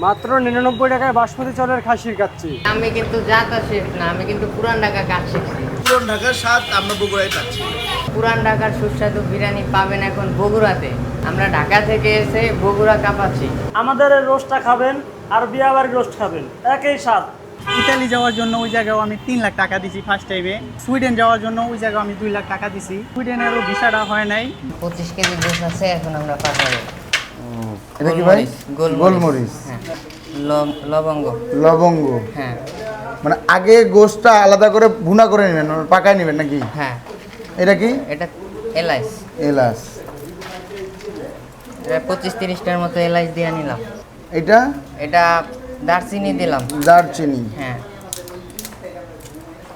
মাত্র নিরানব্বই টাকায় বাসমতি চালের খাসির কাচ্ছি আমি কিন্তু জাতা শেফ না আমি কিন্তু পুরান ঢাকা কাজ শিখছি পুরন ঢাকার স্বাদ আমরা বগুড়ায় পাচ্ছি। পুরান ঢাকার সুস্বাদু বিরিয়ানি পাবেন এখন বগুড়াতে। আমরা ঢাকা থেকে এসে বগুড়া কাঁপাচ্ছি। আমাদের রোস্টটা খাবেন আর বিয়া বাড়ির রোস্ট খাবেন। একই স্বাদ। ইতালি যাওয়ার জন্য ওই জায়গায় আমি তিন লাখ টাকা দিছি ফার্স্ট টাইমে সুইডেন যাওয়ার জন্য ওই জায়গায় আমি দুই লাখ টাকা দিছি। সুইডেনেরও ভিসাটা হয় নাই। পঁচিশ কেজি গোস আছে এখন আমরা পাঠাবো। এটা কি ভাই? গোলমরিচ হ্যাঁ। লবঙ্গ। লবঙ্গ। হ্যাঁ। মানে আগে গোশটা আলাদা করে ভুনা করে নেবেন মানে পাকায় নেবেন নাকি? হ্যাঁ। এটা কি? এটা এলাইচ এলাচ। পঁচিশ তিরিশটার মতো এলাইচ দিয়ে নিলাম। এটা? এটা দারচিনি দিলাম। দারচিনি। হ্যাঁ।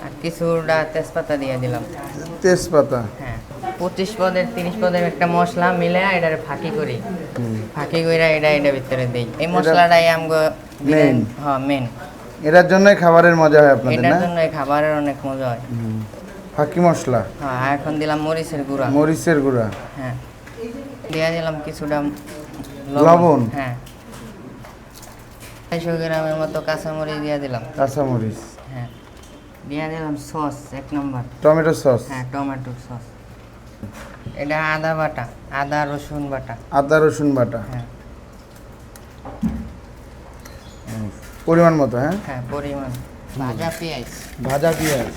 আর কিছুটা তেজপাতা দিয়ে দিলাম। তেজপাতা। হ্যাঁ। পঁচিশ পদের তিরিশ পদের একটা মশলা মিলে এটারে ফাঁকি করি। ফাঁকি কইরা এটা এটা ভিতরে দিই। এই মশলাটাই আমগো Main. হ্যাঁ মেন এটার জন্যই খাবারের মজা হয় আপনাদের এটার না? জন্য এই খাবারের অনেক মজা হয়। ফাঁকি মশলা? হ্যাঁ এখন দিলাম মরিচের গুঁড়া। মরিচের গুঁড়া? হ্যাঁ। দিয়ে দিলাম কিছুটা লবণ। হ্যাঁ। আড়াইশো গ্রামের মতো কাঁচামরিচ দিয়ে দিলাম। কাঁচামরিচ। হ্যাঁ। দিয়ে দিলাম সস এক নম্বর। Tomato sauce? হ্যাঁ টমেটো সস। এটা আদা বাটা আদা রসুন বাটা। আদা রসুন বাটা। হ্যাঁ। পরিমাণ মতো হ্যাঁ? হ্যাঁ পরিমাণ। ভাজা পেঁয়াজ। ভাজা পেঁয়াজ।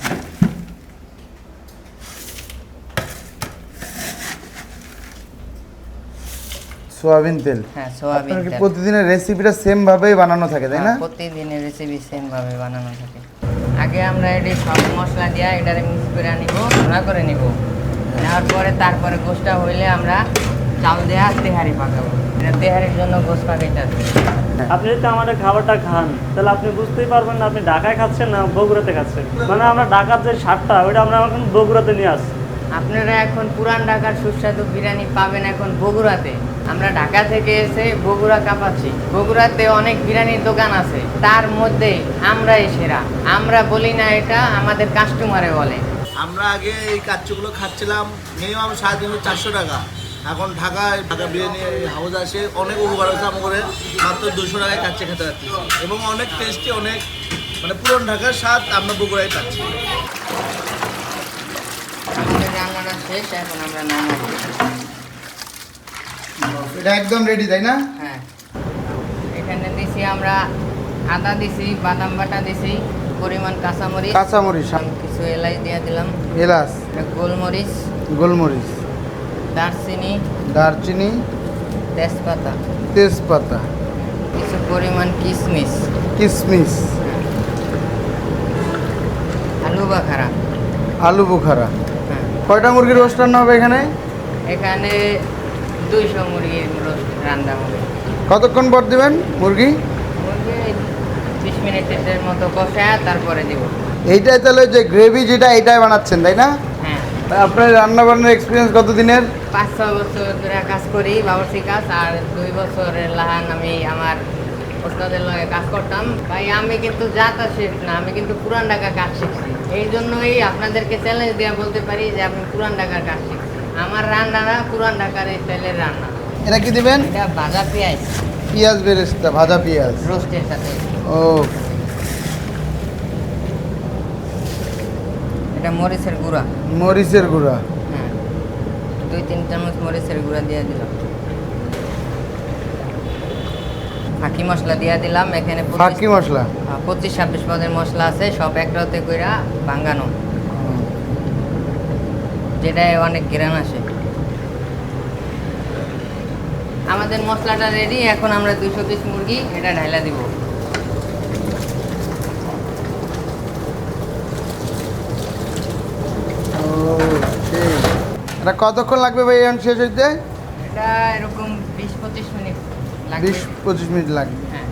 সোয়াবিন তেল। হ্যাঁ সোয়াবিন তেল। প্রতিদিনের রেসিপিটা সেম ভাবেই বানানো থাকে তাই না? হ্যাঁ, প্রতিদিনের রেসিপি সেম ভাবে বানানো থাকে। আগে আমরা এটি সব মশলা দিয়ে এটারে মিক্স করে নিব ঘোড়া করে নিব। নেওয়ার পরে তারপরে গোষ্ঠটা হইলে আমরা চাল দেওয়া তেহারি পাকাবো। এটা তেহারির জন্য গোস পাকাইতে আছে আপনি যদি আমাদের খাবারটা খান তাহলে আপনি বুঝতেই পারবেন না আপনি ঢাকায় খাচ্ছেন না বগুড়াতে খাচ্ছেন। মানে আমরা ঢাকার যে স্বাদটা ওইটা আমরা এখন বগুড়াতে নিয়ে আসছি। আপনারা এখন পুরান ঢাকার সুস্বাদু বিরিয়ানি পাবেন এখন বগুড়াতে। আমরা ঢাকা থেকে এসে বগুড়া কাঁপাচ্ছি। বগুড়াতে অনেক বিরিয়ানির দোকান আছে। তার মধ্যে আমরাই সেরা। আমরা বলি না এটা আমাদের কাস্টমারে বলে। আমরা আগে এই কাচ্চুগুলো খাচ্ছিলাম মিনিমাম সাড়ে তিনশো চারশো টাকা। এখন ঢাকায় ঢাকা বিরিয়ানি হাউস আসে অনেক উপকার হচ্ছে আমাদের মাত্র দুশো টাকায় কাচ্চি খেতে পাচ্ছি এবং অনেক টেস্টি অনেক মানে পুরন ঢাকার স্বাদ আমরা বগুড়ায় পাচ্ছি। আমাদের রান্নাটা শেষ এখন আমরা নামাবো। এটা একদম রেডি তাই না? হ্যাঁ। এখানে দিছি আমরা আদা দিছি বাদাম বাটা দিছি। পরিমাণ কাঁচামরিচ কাঁচামরিচ আমি কিছু এলাচ দিয়ে দিলাম। এলাচ। গোলমরিচ গোলমরিচ। দারচিনি দারচিনি তেজপাতা। তেজপাতা। কিছু পরিমাণ কিশমিশ কিশমিশ আলু বাখারা। আলু বুখারা। হ্যাঁ। কয়টা মুরগির রোস্ট রান্না হবে এখানে? এখানে দুইশো মুরগির রোস্ট রান্না হবে। কতক্ষণ পর দিবেন মুরগি? মুরগি বিশ মিনিটের মতো কষায় তারপরে দিব। এইটাই তাহলে যে গ্রেভি যেটা এটাই বানাচ্ছেন তাই না? হ্যাঁ। আপনার রান্না বান্নার এক্সপিরিয়েন্স কত দিনের পাঁচ ছ বছর ধরে কাজ করি বাবরসি কাজ আর দুই বছরের লাহান আমি আমার ওস্তাদের লগে কাজ করতাম। ভাই আমি কিন্তু জাতা শেফ না আমি কিন্তু পুরান ঢাকা কাজ শিখছি। এই জন্যই আপনাদেরকে চ্যালেঞ্জ দেওয়া বলতে পারি যে আমি পুরান ঢাকার কাজ শিখছি। আমার রান্নাটা পুরান ঢাকার স্টাইলের রান্না। এটা কি দিবেন? এটা ভাজা পেঁয়াজ। পেঁয়াজ বেরেস্তা ভাজা পেঁয়াজ। রোস্টের সাথে। ও এটা মরিচের গুঁড়া। মরিচের গুঁড়া। হ্যাঁ। দুই তিন চামচ মরিচের গুঁড়া দিয়ে দিলাম। ফাঁকি মশলা দিয়ে দিলাম এখানে ফাঁকি মশলা? হ্যাঁ, পঁচিশ ছাব্বিশ পদের মশলা আছে সব একটাতে কইরা ভাঙ্গানো। যেটায় অনেক গ্রান আসে। আমাদের মশলাটা রেডি এখন আমরা দুইশো পিস মুরগি এটা ঢাইলা দিব ও ঠিক এটা কতক্ষণ লাগবে ভাই এখন শেষ হইতে? এটা এরকম বিশ পঁচিশ মিনিট লাগবে। বিশ পঁচিশ মিনিট লাগবে। হ্যাঁ।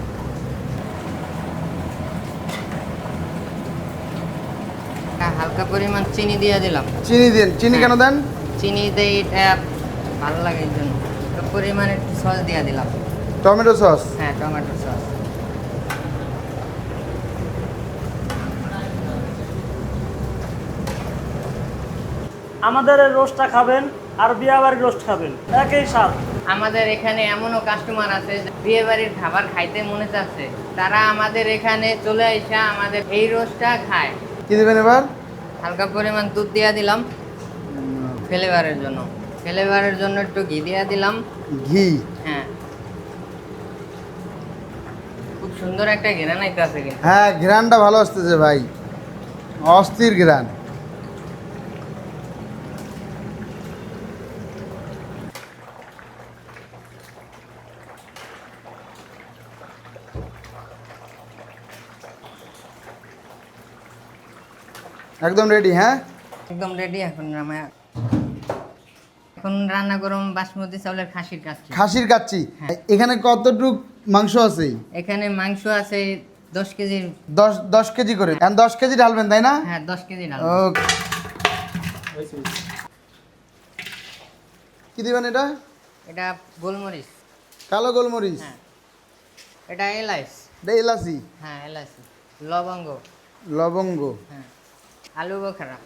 হালকা পরিমাণ চিনি দিয়ে দিলাম। চিনি দিন। চিনি কেন দেন? চিনি দেই এটা ভালো লাগে এই জন্য। তো পরিমাণে একটু সস দিয়ে দিলাম। Tomato sauce? হ্যাঁ টমেটো সস। আমাদের রোস্টটা খাবেন আর বিয়া বাড়ির রোস্ট খাবেন। একই স্বাদ। আমাদের এখানে এমনও কাস্টমার আছে বিয়ে বাড়ির খাবার খাইতে মনে চাচ্ছে। তারা আমাদের এখানে চলে এসে আমাদের এই রোজটা খায়। কি দেবেন এবার? হালকা পরিমাণ দুধ দিয়া দিলাম। ফ্লেভারের জন্য। ফ্লেভারের জন্য একটু ঘি দিয়া দিলাম। ঘি? হ্যাঁ। খুব সুন্দর একটা ঘেরান আইতেছে কিন্তু। হ্যাঁ ঘ্রানটা ভালো আসতেছে ভাই। অস্থির ঘ্রান একদম রেডি হ্যাঁ? একদম রেডি এখন রামায়া এখন রান্না গরম বাসমতি চাউলের খাসির কাজ খাসির কাচ্ছি এখানে কতটুক মাংস আছে? এখানে মাংস আছে দশ কেজির দশ দশ কেজি করে। দশ কেজি ঢালবেন তাই না? হ্যাঁ দশ কেজি ওকে। কি দিবেন এটা? এটা গোলমরিচ। কালো গোলমরিচ? হ্যাঁ। এটা এলাইচ। এটা এলাচি? হ্যাঁ এলাচি লবঙ্গ। লবঙ্গ। হ্যাঁ। আলু বোখারা।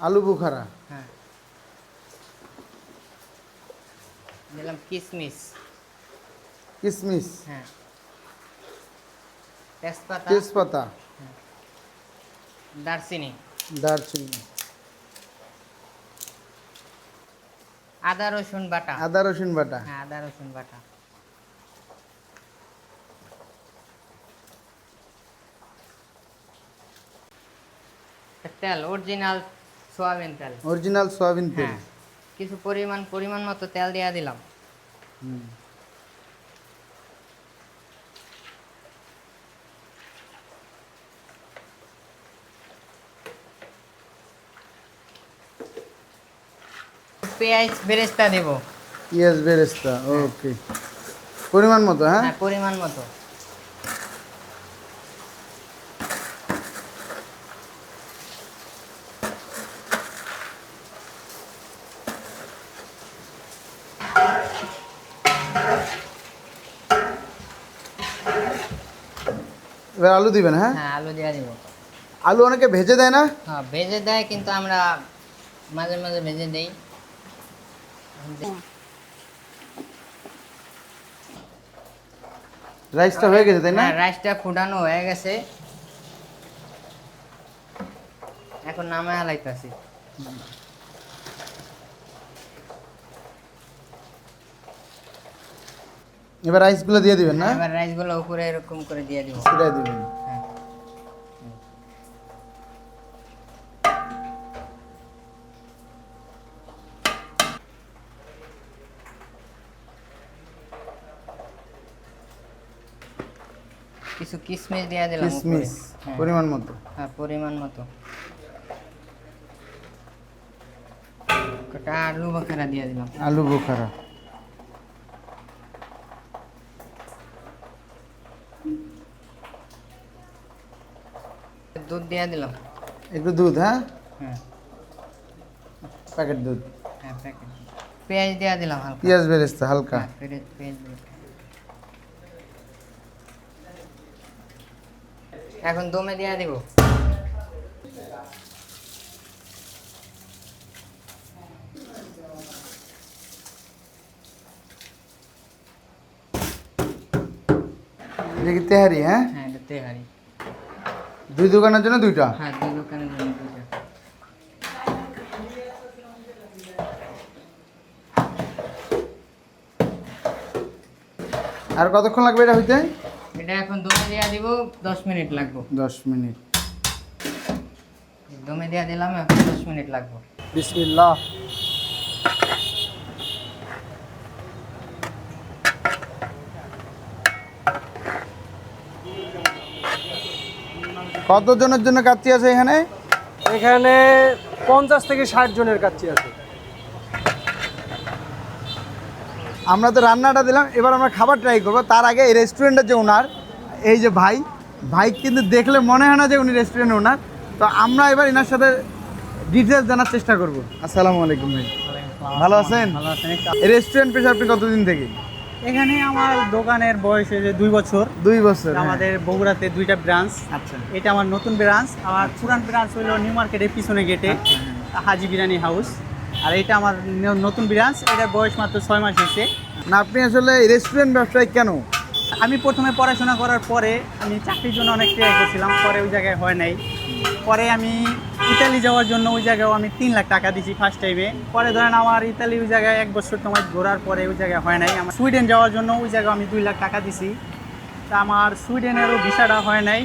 আলু বুখারা? হ্যাঁ। দিলাম কিশমিশ কিশমিশ হ্যাঁ। তেজপাতা। তেজপাতা। দারচিনি। দারচিনি। আদা রসুন বাটা। আদা রসুন বাটা। হ্যাঁ আদা রসুন বাটা। তেল অরিজিনাল সোয়াবিন তেল। অরিজিনাল সয়াবিন তেল। হ্যাঁ কিছু পরিমাণ পরিমাণ মতো তেল দিয়া দিলাম। পেঁয়াজ বেরেস্তা দেব। পেঁয়াজ বেরেস্তা ওকে পরিমাণ মতো হ্যাঁ? হ্যাঁ পরিমাণ মতো। এবার আলু দিবেন হ্যাঁ? হ্যাঁ আলু দিয়া দিব। আলু অনেকে ভেজে দেয় না? হ্যাঁ ভেজে দেয় কিন্তু আমরা মাঝে মাঝে ভেজে দেই। রাইসটা হয়ে গেছে তাই না? হ্যাঁ রাইসটা ফুটানো হয়ে গেছে। এখন নামায় হালাইতেছি। এবার রাইসগুলো দিয়ে দিবেন না? এবার রাইসগুলো উপরে এরকম করে দিয়ে দিব। দিবেন। হ্যাঁ। কিছু কিশমিশ দিয়ে দিলাম। কিশমিশ হ্যাঁ। পরিমাণ মতো। হ্যাঁ পরিমাণ মতো। কটা আলু বাখারা দিয়ে দিলাম। আলু বোখারা দুধ দিয়ে দিলাম একটু দুধ হ্যাঁ হ্যাঁ প্যাকেট দুধ হ্যাঁ প্যাকেট পেঁয়াজ দিয়ে দিলাম হালকা পেঁয়াজ বেরেস্তা হালকা হ্যাঁ, পেঁয়াজ পেঁয়াজ দিয়ে। এখন দমে দিয়ে দিব। এটা কি তেহারি হ্যাঁ হ্যাঁ এটা তেহারি। দুই দোকানের জন্য দুইটা? হ্যাঁ দুই দোকানের জন্য দুইটা। আর কতক্ষণ লাগবে এটা হইতে? এটা এখন দমে দিয়ে দিব দশ মিনিট লাগবো। দশ মিনিট। দমে দিয়ে দিলাম এখন দশ মিনিট লাগবো। বিসমিল্লাহ। কতজনের জন্য কাচ্চি আছে এখানে? এখানে পঞ্চাশ থেকে ষাট জনের কাছে আছে। আমরা তো রান্নাটা দিলাম এবার আমরা খাবার ট্রাই করব। তার আগে এই রেস্টুরেন্টের যে ওনার এই যে ভাই ভাই কিন্তু দেখলে মনে হয় না যে উনি রেস্টুরেন্ট ওনার। তো আমরা এবার এনার সাথে ডিটেলস জানার চেষ্টা করব। আসসালামু আলাইকুম ভাই। ভালো আছেন? ভালো আছেন এই রেস্টুরেন্ট পেশা আপনি কতদিন থেকে? এখানে আমার দোকানের বয়স হয়েছে দুই বছর। দুই বছর হ্যাঁ। আমাদের বগুড়াতে দুইটা ব্রাঞ্চ আচ্ছা। এটা আমার নতুন ব্রাঞ্চ আমার পুরান ব্রাঞ্চ হলো নিউ মার্কেটের পিছনে গেটে আচ্ছা, হাজি বিরিয়ানি হাউস আর এটা আমার নতুন ব্রাঞ্চ এটার বয়স মাত্র ছয় মাস হয়েছে। না আপনি আসলে রেস্টুরেন্ট ব্যবসায় কেন? আমি প্রথমে পড়াশোনা করার পরে আমি চাকরির জন্য অনেক ট্রাই করছিলাম, পরে ওই জায়গায় হয় নাই। পরে আমি ইতালি যাওয়ার জন্য ওই জায়গায় আমি তিন লাখ টাকা দিছি ফার্স্ট টাইমে পরে ধরেন আমার ইতালি ওই জায়গায় এক বছর তোমার ঘোরার পরে ওই জায়গায় হয় নাই। আমার সুইডেন যাওয়ার জন্য ওই জায়গায় আমি দুই লাখ টাকা দিছি। তা আমার সুইডেনেরও ভিসাটা হয় নাই।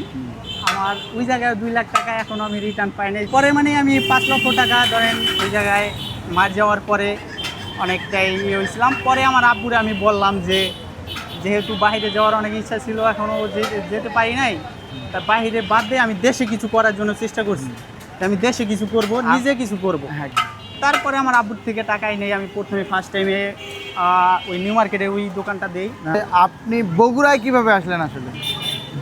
আমার ওই জায়গায় দুই লাখ টাকা এখনও আমি রিটার্ন পাই নাই। পরে মানে আমি পাঁচ লক্ষ টাকা ধরেন ওই জায়গায় মার যাওয়ার পরে অনেকটাই ইয়ে হয়েছিলাম। পরে আমার আব্বুরে আমি বললাম যে যেহেতু বাইরে যাওয়ার অনেক ইচ্ছা ছিল এখনও যেতে পারি নাই। তা বাইরে বাদ দিয়ে আমি দেশে কিছু করার জন্য চেষ্টা করছি। আমি দেশে কিছু করব নিজে কিছু করব। হ্যাঁ। তারপরে আমার আব্বুর থেকে টাকাই নেই আমি প্রথমে ফার্স্ট টাইমে ওই নিউ মার্কেটে ওই দোকানটা দেই। আপনি বগুড়ায় কীভাবে আসলেন আসলে?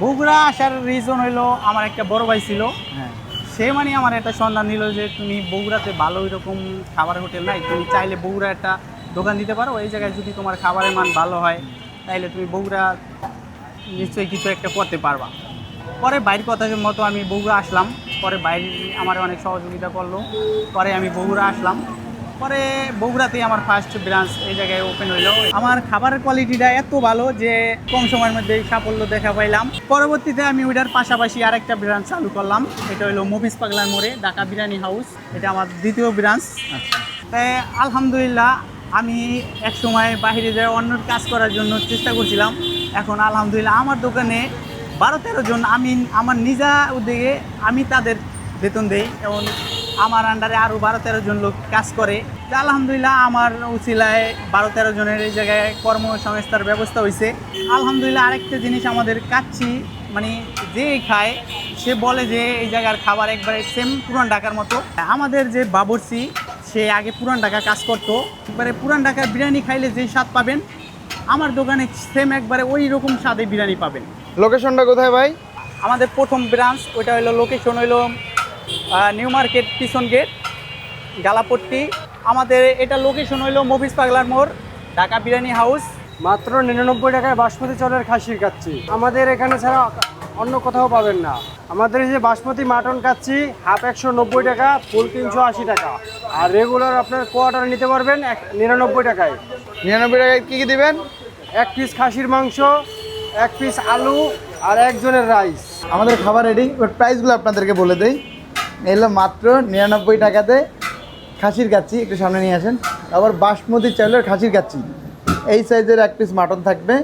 বগুড়া আসার রিজন হলো আমার একটা বড় ভাই ছিল। হ্যাঁ। সে মানে আমার একটা সন্ধান নিল যে তুমি বগুড়াতে ভালো এরকম খাবার হোটেল নাই তুমি চাইলে বগুড়া একটা দোকান দিতে পারো এই জায়গায় যদি তোমার খাবারের মান ভালো হয় তাইলে তুমি বগুড়া নিশ্চয়ই কিছু একটা করতে পারবা। পরে বাইরের কথা মতো আমি বগুড়া আসলাম। পরে বাইরে আমার অনেক সহযোগিতা করল। পরে আমি বগুড়া আসলাম। পরে বগুড়াতেই আমার ফার্স্ট ব্রাঞ্চ এই জায়গায় ওপেন হইল। আমার খাবারের কোয়ালিটিটা এত ভালো যে কম সময়ের মধ্যে সাফল্য দেখা পাইলাম। পরবর্তীতে আমি ওইটার পাশাপাশি আরেকটা ব্রাঞ্চ চালু করলাম। এটা হলো মফিস পাগলার মোড়ে ঢাকা বিরিয়ানি হাউস এটা আমার দ্বিতীয় ব্রাঞ্চ তাই আলহামদুলিল্লাহ আমি এক সময় বাইরে যাই অন্য কাজ করার জন্য চেষ্টা করছিলাম। এখন আলহামদুলিল্লাহ আমার দোকানে বারো তেরো জন আমি আমার নিজা উদ্যোগে আমি তাদের বেতন দেই এবং আমার আন্ডারে আরও বারো তেরো জন লোক কাজ করে। তা আলহামদুলিল্লাহ আমার উচিলায় বারো তেরো জনের এই জায়গায় কর্মসংস্থার ব্যবস্থা হয়েছে আলহামদুলিল্লাহ আরেকটা জিনিস আমাদের কাচ্ছি মানে যে খায়, সে বলে যে এই জায়গার খাবার একবারে সেম পুরান ঢাকার মতো। আমাদের যে বাবরসি সে আগে পুরান ঢাকা কাজ করতো একবারে পুরান ঢাকার বিরিয়ানি খাইলে যেই স্বাদ পাবেন আমার দোকানে সেম একবারে ওই রকম স্বাদে বিরিয়ানি পাবেন। লোকেশনটা কোথায় ভাই? আমাদের প্রথম ব্রাঞ্চ ওইটা হলো লোকেশন হইল নিউ মার্কেট পিছন গেট গালাপট্টি। আমাদের এটা লোকেশন হইল মফিস পাগলার মোড় ঢাকা বিরিয়ানি হাউস মাত্র নিরানব্বই টাকায় বাসমতি চালের খাসির কাচ্ছি আমাদের এখানে ছাড়া অন্য কোথাও পাবেন না। আমাদের এই যে বাসমতি মাটন কাচ্ছি হাফ একশো নব্বই টাকা ফুল তিনশো আশি টাকা। আর রেগুলার আপনার কোয়ার্টার নিতে পারবেন এক নিরানব্বই টাকায়। নিরানব্বই টাকায় কী কী দেবেন? এক পিস খাসির মাংস এক পিস আলু আর একজনের রাইস আমাদের খাবার রেডি ওর প্রাইসগুলো আপনাদেরকে বলে দেই। এলো মাত্র নিরানব্বই টাকাতে খাসির কাচ্ছি একটু সামনে নিয়ে আসেন। আবার বাসমতি চাউলের খাসির কাচ্ছি এই সাইজের এক পিস মাটন থাকবে।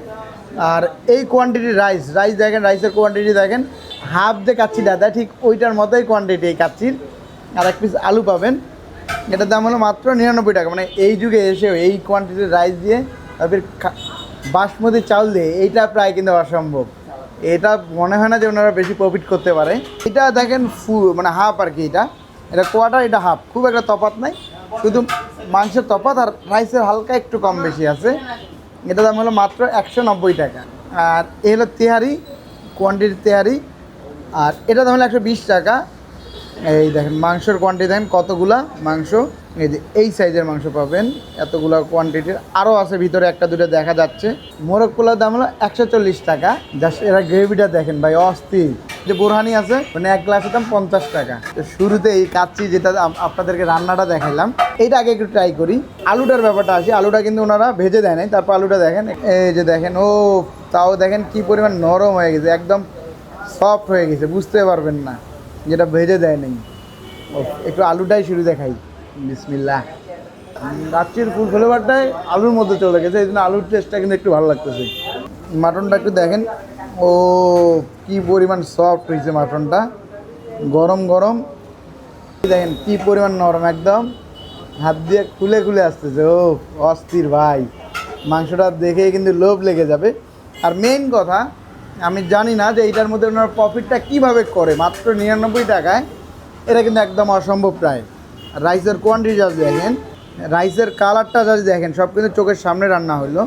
আর এই কোয়ান্টিটির রাইস রাইস দেখেন রাইসের কোয়ান্টিটি দেখেন হাফ যে কাচ্ছিটা দাদা ঠিক ওইটার মতোই কোয়ান্টিটি এই কাচ্ছির আর এক পিস আলু পাবেন। এটার দাম হলো মাত্র নিরানব্বই টাকা। মানে এই যুগে এসেও এই কোয়ান্টিটির রাইস দিয়ে তারপর বাসমতি চাউল দিয়ে এইটা প্রায় কিন্তু অসম্ভব। এটা মনে হয় না যে ওনারা বেশি প্রফিট করতে পারে। এটা দেখেন ফু মানে হাফ আর কি এটা। এটা কোয়াটার এটা হাফ খুব একটা তফাৎ নাই। শুধু মাংসের তফাৎ আর রাইসের হালকা একটু কম বেশি আছে। এটা দাম হলো মাত্র একশো নব্বই টাকা। আর এ হলো তেহারি কোয়ান্টিটি তেহারি। আর এটা দাম হলো একশো বিশ টাকা। এই দেখেন, মাংসের কোয়ান্টিটি দেখেন কতগুলা মাংস। এই যে এই সাইজের মাংস পাবেন, এতগুলা কোয়ান্টিটির আরও আছে ভিতরে একটা, দুটো দেখা যাচ্ছে। মোরগ দাম হলো একশো চল্লিশ টাকা। জাস্ট এরা গ্রেভিটা দেখেন ভাই, অস্থির। যে বোরহানি আছে মানে এক গ্লাসের দাম পঞ্চাশ টাকা। তো শুরুতে এই কাচ্ছি যেটা আপনাদেরকে রান্নাটা দেখাইলাম, এইটা আগে একটু ট্রাই করি। আলুটার ব্যাপারটা আসি, আলুটা কিন্তু ওনারা ভেজে দেয় নাই, তারপর আলুটা দেখেন। এই যে দেখেন, ও, তাও দেখেন কি পরিমাণ নরম হয়ে গেছে, একদম সফট হয়ে গেছে, বুঝতে পারবেন না। যেটা ভেজে দেয় নাই। একটু আলুটাই শুরু দেখাই। বিসমিল্লা রাত্রির ফুল ফ্লেভারটাই আলুর মধ্যে চলে গেছে, এই জন্য আলুর টেস্টটা কিন্তু একটু ভালো লাগতেছে। মাটনটা একটু দেখেন। ও, কি পরিমাণ সফট হয়েছে মাটনটা। গরম গরম। দেখেন, কি পরিমাণ নরম একদম। হাত দিয়ে খুলে খুলে আসতেছে। ও, অস্থির ভাই। মাংসটা দেখেই কিন্তু লোভ লেগে যাবে। আর মেইন কথা আমি জানি না যে এইটার মধ্যে ওনার প্রফিটটা কীভাবে করে, মাত্র নিরানব্বই টাকায়। এটা কিন্তু একদম অসম্ভব প্রায়। রাইসের কোয়ান্টিটি জাস্ট দেখেন, রাইসের কালারটা জাস্ট দেখেন, সব কিন্তু চোখের সামনে রান্না হলো।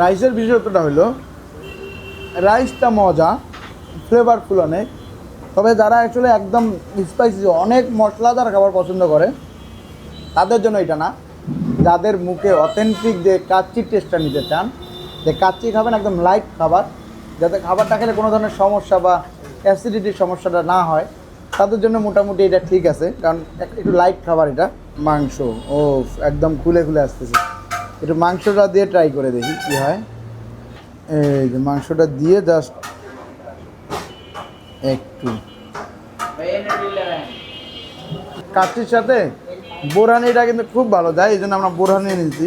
রাইসের বিশেষত্বটা হলো, রাইসটা মজা ফ্লেভারফুল অনেক। তবে যারা অ্যাকচুয়ালি একদম স্পাইসি অনেক মশলাদার খাবার পছন্দ করে, তাদের জন্য এটা না। যাদের মুখে অথেন্টিক যে কাচ্চির টেস্টটা নিতে চান যে কাচ্চি খাবেন একদম লাইট খাবার। যাতে খাবারটা খেলে কোনো ধরনের সমস্যা বা অ্যাসিডিটির সমস্যাটা না হয়। তাদের জন্য মোটামুটি এটা ঠিক আছে। কারণ একটু লাইট খাবার এটা। মাংস ও একদম খুলে খুলে আসতেছে। একটু মাংসটা দিয়ে ট্রাই করে দেখি কি হয়। এই যে মাংসটা দিয়ে জাস্ট একটু। কাচ্চির সাথে বোরহানিটা কিন্তু খুব ভালো। যায় এই জন্য আমরা বোরহানি নিয়েছি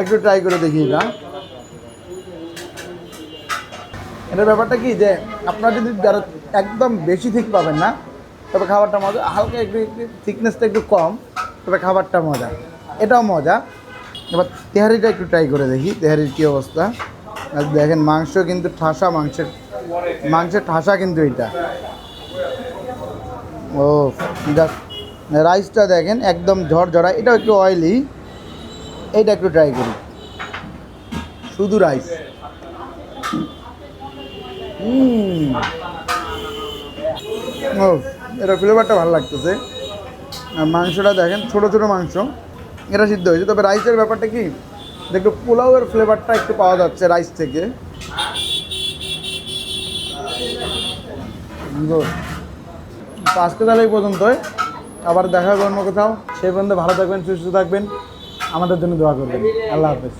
একটু ট্রাই করে দেখি এটা। এটার ব্যাপারটা কি যে, আপনার যদি যারা একদম বেশি ঠিক পাবেন না, তবে খাবারটা মজা, হালকা একটু একটু থিকনেসটা একটু কম, তবে খাবারটা মজা। এটাও মজা। এবার তেহারিটা একটু ট্রাই করে দেখি, তেহারির কী অবস্থা। দেখেন, মাংস কিন্তু ঠাসা, মাংসের মাংসের ঠাসা কিন্তু এটা। ও রাইসটা দেখেন, একদম ঝরঝরা, এটাও একটু অয়েলি এটা একটু ট্রাই করি। শুধু রাইস ও, এটা ফ্লেভারটা ভালো লাগতেছে। আর মাংসটা দেখেন, ছোট ছোট মাংস। এটা সিদ্ধ হয়েছে। তবে রাইসের ব্যাপারটা কি? একটু পোলাওয়ের ফ্লেভারটা একটু পাওয়া যাচ্ছে রাইস থেকে. আজকে তাহলে এই পর্যন্তই। আবার দেখা হবে অন্য কোথাও। সেই পর্যন্ত ভালো থাকবেন, সুস্থ থাকবেন। আমাদের জন্য দোয়া করবেন। আল্লাহ হাফেজ।